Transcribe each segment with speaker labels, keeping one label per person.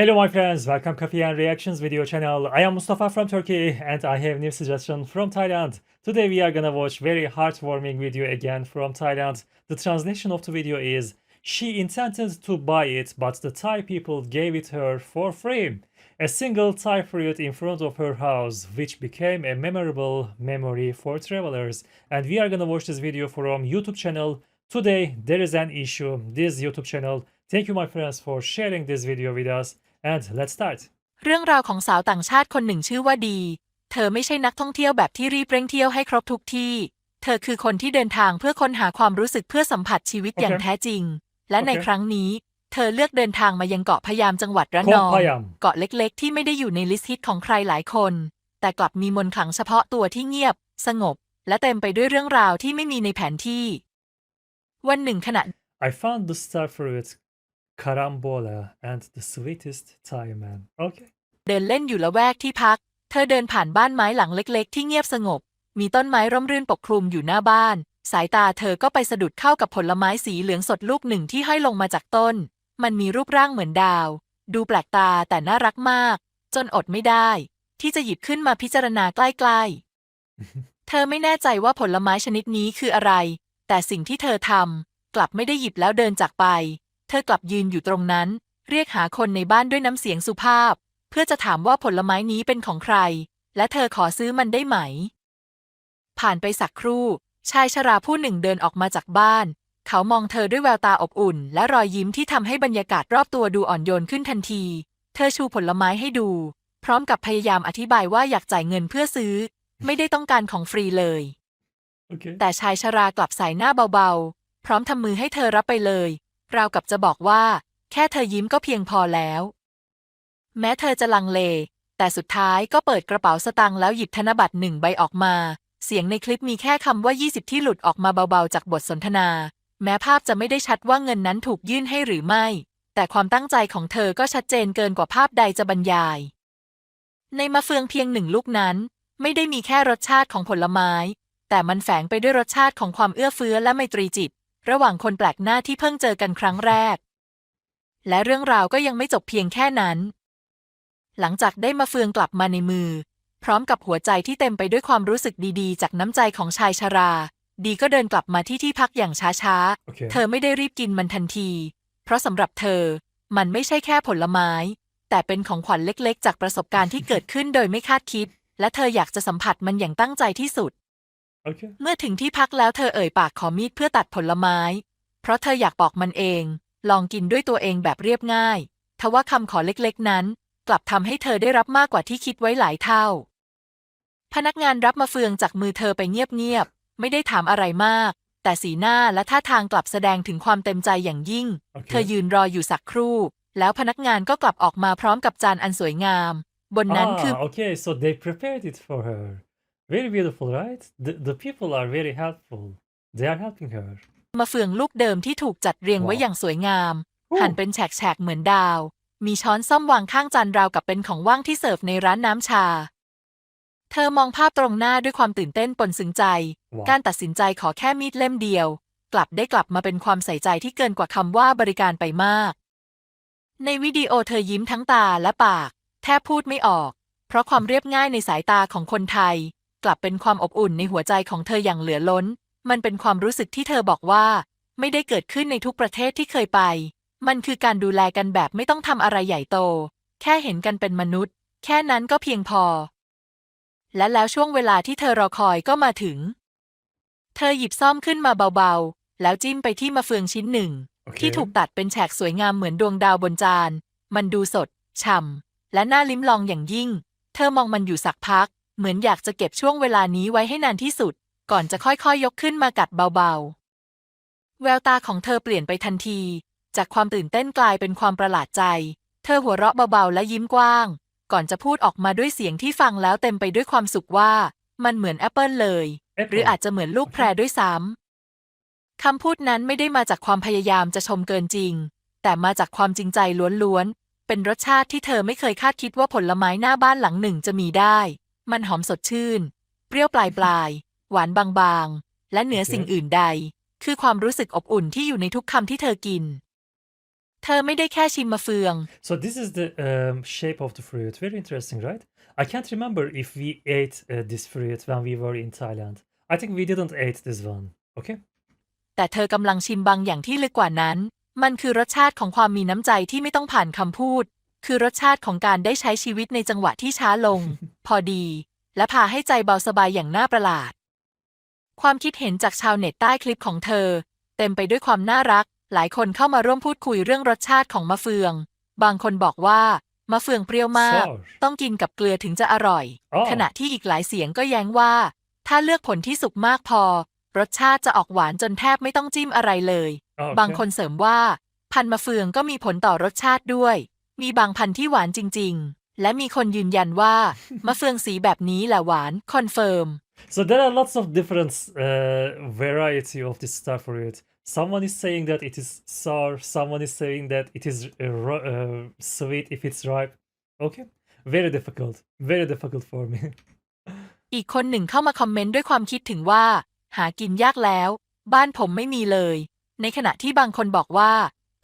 Speaker 1: Hello my friends, welcome Coffee and Reactions video channel. I am Mustafa from Turkey and I have new suggestion from Thailand. Today we are gonna watch very heartwarming video again from Thailand. The translation of the video is She intended to buy it but the Thai people gave it her for free. A single Thai fruit in front of her house which became a memorable memory for travelers. And we are gonna watch this video from YouTube channel Today there is an issue. This YouTube channel. Thank you my friends for sharing this video with us and let's start.
Speaker 2: เรื่องราวของสาวต่างชาติคนหนึ่งชื่อว่าดี เธอไม่ใช่นักท่องเที่ยวแบบที่รีบเร่งเที่ยวให้ครบทุกที่ เธอคือคนที่เดินทางเพื่อค้นหาความรู้สึกเพื่อสัมผัสชีวิตอย่าง
Speaker 1: โอเค
Speaker 2: แท้จริง และใน
Speaker 1: โอเค
Speaker 2: ครั้งนี้ เธอเลือกเดินทางมายังเกาะพะยามจังหวัดระนอง
Speaker 1: เกาะพะยาม
Speaker 2: เกาะเล็กๆ ที่ไม่ได้อยู่ในลิสต์ฮิตของใครหลายคน แต่กลับมีมนต์ขลังเฉพาะตัวที่เงียบ สงบ และเต็มไปด้วยเรื่องราวที่ไม่มีในแผนที่ วันหนึ่งขณะ
Speaker 1: I found the star fruit carambola and the sweetest Thai man. Okay.
Speaker 2: เดินเล่นอยู่ละแวกที่พัก เธอเดินผ่านบ้านไม้หลังเล็กๆ ที่เงียบสงบ มีต้นไม้ร่มรื่นปกคลุมอยู่หน้าบ้าน สายตาเธอก็ไปสะดุดเข้ากับผลไม้สีเหลืองสดลูกหนึ่งที่ห้อยลงมาจากต้น มันมีรูปร่างเหมือนดาว ดูแปลกตาแต่น่ารักมาก จนอดไม่ได้ ที่จะหยิบขึ้นมาพิจารณาใกล้ๆ เธอไม่แน่ใจว่าผลไม้ชนิดนี้คืออะไร แต่สิ่งที่เธอทำกลับไม่ได้หยิบแล้วเดินจากไป เธอกลับยืนอยู่ตรงนั้น เรียกหาคนในบ้านด้วยน้ำเสียงสุภาพ เพื่อจะถามว่าผลไม้นี้เป็นของใคร และเธอขอซื้อมันได้ไหม ผ่านไปสักครู่ ชายชราผู้หนึ่งเดินออกมาจากบ้าน เขามองเธอด้วยแววตาอบอุ่น และรอยยิ้มที่ทำให้บรรยากาศรอบตัวดูอ่อนโยนขึ้นทันที เธอชูผลไม้ให้ดู พร้อมกับพยายามอธิบายว่าอยากจ่ายเงินเพื่อซื้อ ไม่ได้ต้องการของฟรีเลย
Speaker 1: Okay.
Speaker 2: แต่ชายชรากลับสายหน้าเบาๆ พร้อมทำมือให้เธอรับไปเลย ราวกับจะบอกว่า แค่เธอยิ้มก็เพียงพอแล้ว แม้เธอจะลังเล แต่สุดท้ายก็เปิดกระเป๋าสตางค์แล้วหยิบธนบัตรหนึ่งใบออกมา เสียงในคลิปมีแค่คำว่า 20 ที่หลุดออกมาเบาๆ จากบทสนทนา แม้ภาพจะไม่ได้ชัดว่าเงินนั้นถูกยื่นให้หรือไม่ แต่ความตั้งใจของเธอก็ชัดเจนเกินกว่าภาพใดจะบรรยาย ในมะเฟืองเพียงหนึ่งลูกนั้น ไม่ได้มีแค่รสชาติของผลไม้ แต่มันแฝงไปด้วยรสชาติของความเอื้อเฟื้อและไมตรีจิต ระหว่างคนแปลกหน้าที่เพิ่งเจอกันครั้งแรก และเรื่องราวก็ยังไม่จบเพียงแค่นั้น หลังจากได้มาเฟืองกลับมาในมือ พร้อมกับหัวใจที่เต็มไปด้วยความรู้สึกดีๆ จากน้ำใจของชายชรา ดีก็เดินกลับมาที่ที่พักอย่างช้า
Speaker 1: Okay.
Speaker 2: ๆเธอไม่ได้รีบกินมันทันที เพราะสำหรับเธอ มันไม่ใช่แค่ผลไม้ แต่เป็นของขวัญเล็กๆ จากประสบการณ์ที่เกิดขึ้นโดยไม่คาดคิด และเธออยากจะสัมผัสมันอย่างตั้งใจที่สุด
Speaker 1: Okay.
Speaker 2: เมื่อถึงที่พักแล้วเธอเอ่ยปากขอมีดเพื่อตัดผลไม้ เพราะเธออยากบอกมันเอง ลองกินด้วยตัวเองแบบเรียบง่าย ทว่าคำขอเล็กๆนั้น กลับทำให้เธอได้รับมากกว่าที่คิดไว้หลายเท่า พนักงานรับมาเฟืองจากมือเธอไปเงียบๆ ไม่ได้ถามอะไรมาก แต่สีหน้าและท่าทางกลับแสดงถึงความเต็มใจอย่างยิ่ง
Speaker 1: Okay.
Speaker 2: เธอยืนรออยู่สักครู่ แล้วพนักงานก็กลับออกมาพร้อมกับจานอันสวยงาม บนนั้นคือ
Speaker 1: Ah, okay. So they prepared it for her. Very beautiful, right? The the people are very helpful. They are helping her.
Speaker 2: มะเฟืองลูกเดิมที่ถูกจัดเรียงไว้
Speaker 1: ว้าว
Speaker 2: อย่างสวยงาม
Speaker 1: โอ้
Speaker 2: หั่นเป็นแฉกๆเหมือนดาว มีช้อนซ่อมวางข้างจานราวกับเป็นของว่างที่เสิร์ฟในร้านน้ำชา เธอมองภาพตรงหน้าด้วยความตื่นเต้นปนซึ้งใจ
Speaker 1: Wow.
Speaker 2: การตัดสินใจขอแค่มีดเล่มเดียว กลับได้กลับมาเป็นความใส่ใจที่เกินกว่าคำว่าบริการไปมาก ในวิดีโอเธอยิ้มทั้งตาและปาก แทบพูดไม่ออก เพราะความเรียบง่ายในสายตาของคนไทย กลับเป็นความอบอุ่นในหัวใจของเธออย่างเหลือล้น มันเป็นความรู้สึกที่เธอบอกว่า ไม่ได้เกิดขึ้นในทุกประเทศที่เคยไป มันคือการดูแลกันแบบไม่ต้องทำอะไรใหญ่โต แค่เห็นกันเป็นมนุษย์ แค่นั้นก็เพียงพอ และแล้วช่วงเวลาที่เธอรอคอยก็มาถึง เธอหยิบซ่อมขึ้นมาเบาๆ แล้วจิ้มไปที่มะเฟืองชิ้นหนึ่งที่
Speaker 1: Okay.
Speaker 2: ถูกตัดเป็นแฉกสวยงามเหมือนดวงดาวบนจาน มันดูสด ฉ่ำและน่าลิ้มลองอย่างยิ่ง เธอมองมันอยู่สักพัก เหมือนอยากจะเก็บช่วงเวลานี้ไว้ให้นานที่สุด ก่อนจะค่อยๆยยกขึ้นมากัดเบาๆ แววตาของเธอเปลี่ยนไปทันที จากความตื่นเต้นกลายเป็นความประหลาดใจ เธอหัวเราะเบาๆและยิ้มกว้าง ก่อนจะพูดออกมาด้วยเสียงที่ฟังแล้วเต็มไปด้วยความสุขว่า มันเหมือนแอปเปิลเลย หรืออาจจะเหมือนลูกแพรด้วยซ้ำคำพูดนั้นไม่ได้มาจากความพยายามจะชมเกินจริง แต่มาจากความจริงใจล้วนๆเป็นรสชาติที่เธอไม่เคยคาดคิดว่าผลไม้หน้าบ้านหลังหนึ่งจะมีได้ มันหอมสดชื่น เปรี้ยวปลายปลายๆหวานบางๆ และเหนือสิ่งอื่นใด คือความรู้สึกอบอุ่นที่อยู่ในทุกคำที่เธอกิน เธอไม่ได้แค่ชิมมะเฟือง
Speaker 1: So this is the um, shape of the fruit. Very interesting, right? I can't remember if we ate uh, this fruit when we were in Thailand. I think we didn't eat this one. Okay.
Speaker 2: แต่เธอกำลังชิมบางอย่างที่ลึกกว่านั้น มันคือรสชาติของความมีน้ำใจที่ไม่ต้องผ่านคำพูด คือรสชาติของการได้ใช้ชีวิตในจังหวะที่ช้าลง พอดี และพาให้ใจเบาสบายอย่างน่าประหลาด ความคิดเห็นจากชาวเน็ตใต้คลิปของเธอ เต็มไปด้วยความน่ารัก หลายคนเข้ามาร่วมพูดคุยเรื่องรสชาติของมะเฟือง บางคนบอกว่ามะเฟืองเปรี้ยวมาก
Speaker 1: Sour.
Speaker 2: ต้องกินกับเกลือถึงจะอร่อย
Speaker 1: อ๋อ
Speaker 2: ขณะที่อีกหลายเสียงก็แย้งว่า ถ้าเลือกผลที่สุกมากพอ รสชาติจะออกหวานจนแทบไม่ต้องจิ้มอะไรเลย
Speaker 1: Oh,
Speaker 2: บาง
Speaker 1: okay.
Speaker 2: คนเสริมว่า พันธุ์มะเฟืองก็มีผลต่อรสชาติด้วย มีบางพันธุ์ที่หวานจริง ๆ และมีคนยืนยันว่ามะเฟืองสีแบบนี้แหละหวานคอนเฟิร์ม
Speaker 1: So there are lots of different uh, variety of this star fruit. Someone is saying that it is sour. Someone is saying that it is uh, ro- uh, sweet if it's ripe. Okay, very difficult. Very difficult for me.
Speaker 2: อีกคนหนึ่งเข้ามาคอมเมนต์ด้วยความคิดถึงว่า หากินยากแล้ว บ้านผมไม่มีเลย ในขณะที่บางคนบอกว่า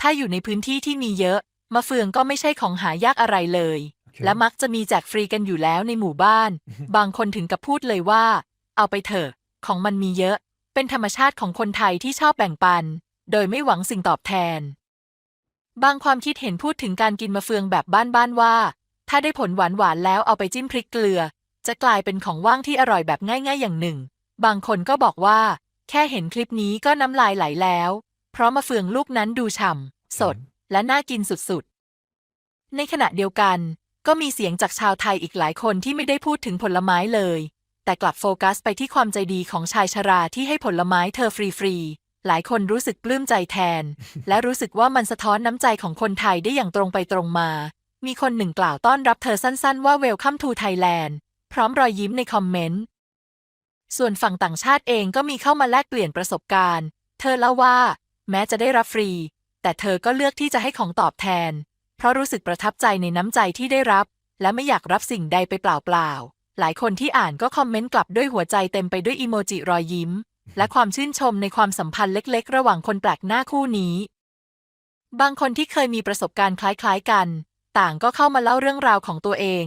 Speaker 2: ถ้าอยู่ในพื้นที่ที่มีเยอะ มะเฟืองก็ไม่ใช่ของหายากอะไรเลย
Speaker 1: Okay.
Speaker 2: และมักจะมีแจกฟรีกันอยู่แล้วในหมู่บ้าน บางคนถึงกับพูดเลยว่า เอาไปเถอะ ของมันมีเยอะ เป็นธรรมชาติของคนไทยที่ชอบแบ่งปัน โดยไม่หวังสิ่งตอบแทน บางความคิดเห็นพูดถึงการกินมะเฟืองแบบบ้านๆว่า ถ้าได้ผลหวานๆแล้วเอาไปจิ้มพริกเกลือ จะกลายเป็นของว่างที่อร่อยแบบง่ายๆอย่างหนึ่ง บางคนก็บอกว่า แค่เห็นคลิปนี้ก็น้ำลายไหลแล้ว เพราะมะเฟืองลูกนั้นดูฉ่ำสด และน่ากินสุดๆ ในขณะเดียวกัน ก็มีเสียงจากชาวไทยอีกหลายคนที่ไม่ได้พูดถึงผลไม้เลย แต่กลับโฟกัสไปที่ความใจดีของชายชราที่ให้ผลไม้เธอฟรีๆ หลายคนรู้สึกปลื้มใจแทน และรู้สึกว่ามันสะท้อนน้ำใจของคนไทยได้อย่างตรงไปตรงมา มีคนหนึ่งกล่าวต้อนรับเธอสั้นๆ ว่า Welcome to Thailand พร้อมรอยยิ้มในคอมเมนต์ส่วนฝั่งต่างชาติเองก็มีเข้ามาแลกเปลี่ยนประสบการณ์ เธอเล่าว่า แม้จะได้รับฟรี แต่เธอก็เลือกที่จะให้ของตอบแทน เพราะรู้สึกประทับใจในน้ำใจที่ได้รับ และไม่อยากรับสิ่งใดไปเปล่าๆ หลายคนที่อ่านก็คอมเมนต์กลับด้วยหัวใจเต็มไปด้วยอีโมจิรอยยิ้ม และความชื่นชมในความสัมพันธ์เล็ก ๆ ระหว่างคนแปลกหน้าคู่นี้ บางคนที่เคยมีประสบการณ์คล้ายๆกัน ต่างก็เข้ามาเล่าเรื่องราวของตัวเอง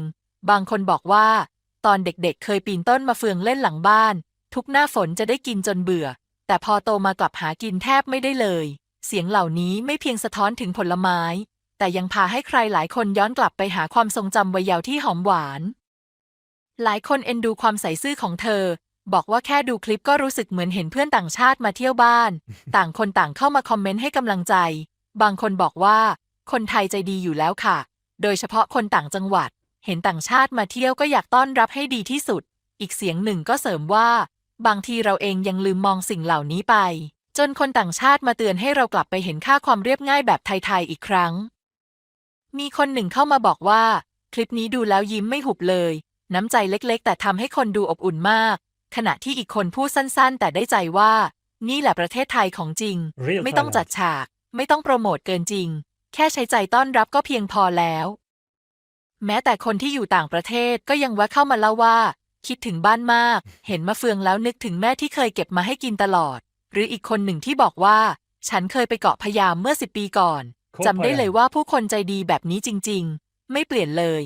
Speaker 2: บางคนบอกว่า ตอนเด็กๆ เคยปีนต้นมะเฟืองเล่นหลังบ้าน ทุกหน้าฝนจะได้กินจนเบื่อ แต่พอโตมากลับหากินแทบไม่ได้เลย เสียงเหล่านี้ไม่เพียงสะท้อนถึงผลไม้ แต่ยังพาให้ใครหลายคนย้อนกลับไปหาความทรงจำวัยเยาว์ที่หอมหวาน หลายคนเอ็นดูความใส่ซื่อของเธอ บอกว่าแค่ดูคลิปก็รู้สึกเหมือนเห็นเพื่อนต่างชาติมาเที่ยวบ้าน ต่างคนต่างเข้ามาคอมเมนต์ให้กำลังใจ บางคนบอกว่า คนไทยใจดีอยู่แล้วค่ะ โดยเฉพาะคนต่างจังหวัด เห็นต่างชาติมาเที่ยวก็อยากต้อนรับให้ดีที่สุด อีกเสียงหนึ่งก็เสริมว่า บางทีเราเองยังลืมมองสิ่งเหล่านี้ไป จนคนต่างชาติมาเตือนให้เรากลับไปเห็นค่าความเรียบง่ายแบบไทยๆอีกครั้ง มีคนหนึ่งเข้ามาบอกว่า คลิปนี้ดูแล้วยิ้มไม่หุบเลย น้ำใจเล็กๆ แต่ทำให้คนดูอบอุ่นมาก ขณะที่อีกคนพูดสั้นๆ แต่ได้ใจว่า นี่แหละประเทศไทยของจริง
Speaker 1: Real
Speaker 2: ไม่ต้อง
Speaker 1: Thailand
Speaker 2: จัดฉาก ไม่ต้องโปรโมทเกินจริง แค่ใช้ใจต้อนรับก็เพียงพอแล้ว แม้แต่คนที่อยู่ต่างประเทศก็ยังแวะเข้ามาเล่าว่า คิดถึงบ้านมาก เห็นมะเฟืองแล้วนึกถึงแม่ที่เคยเก็บมาให้กินตลอด หรืออีกคนหนึ่งที่บอกว่า ฉันเคยไปเกาะพะยามเมื่อสิบปีก่อน
Speaker 1: โคตร
Speaker 2: จำได้
Speaker 1: พะยาม
Speaker 2: เลยว่าผู้คนใจดีแบบนี้จริง ๆ ไม่เปลี่ยนเลย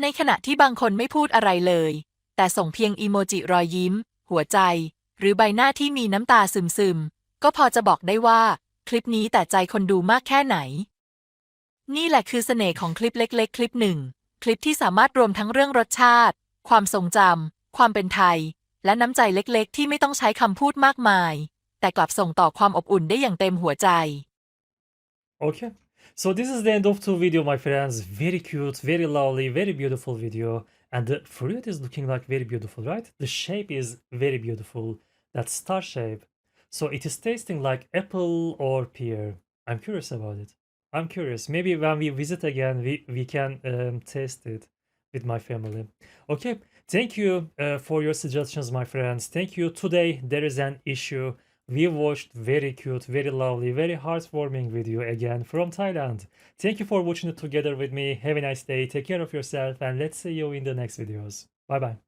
Speaker 2: ในขณะที่บางคนไม่พูดอะไรเลย แต่ส่งเพียงอีโมจิรอยยิ้ม หัวใจ หรือใบหน้าที่มีน้ำตาซึมๆ ก็พอจะบอกได้ว่า คลิปนี้แต่ใจคนดูมากแค่ไหน นี่แหละคือเสน่ห์ของคลิปเล็ก ๆ คลิปหนึ่ง คลิปที่สามารถรวมทั้งเรื่องรสชาติ ความทรงจำความเป็นไทย และน้ำใจเล็กๆ ที่ไม่ต้องใช้คำพูดมากมาย แต่กลับส่งต่อความอบอุ่นได้อย่างเต็มหัวใจ
Speaker 1: Okay. So this is the end of the video, my friends. Very cute, very lovely, very beautiful video. And the fruit is looking like very beautiful, right? The shape is very beautiful. That star shape. So it is tasting like apple or pear. I'm curious about it. I'm curious. Maybe when we visit again, we, we can um, taste it with my family. Okay. Thank you uh, for your suggestions, my friends. Thank you. Today there is an issue. We watched very cute, very lovely, very heartwarming video again from Thailand. Thank you for watching it together with me. Have a nice day. Take care of yourself and let's see you in the next videos. Bye bye.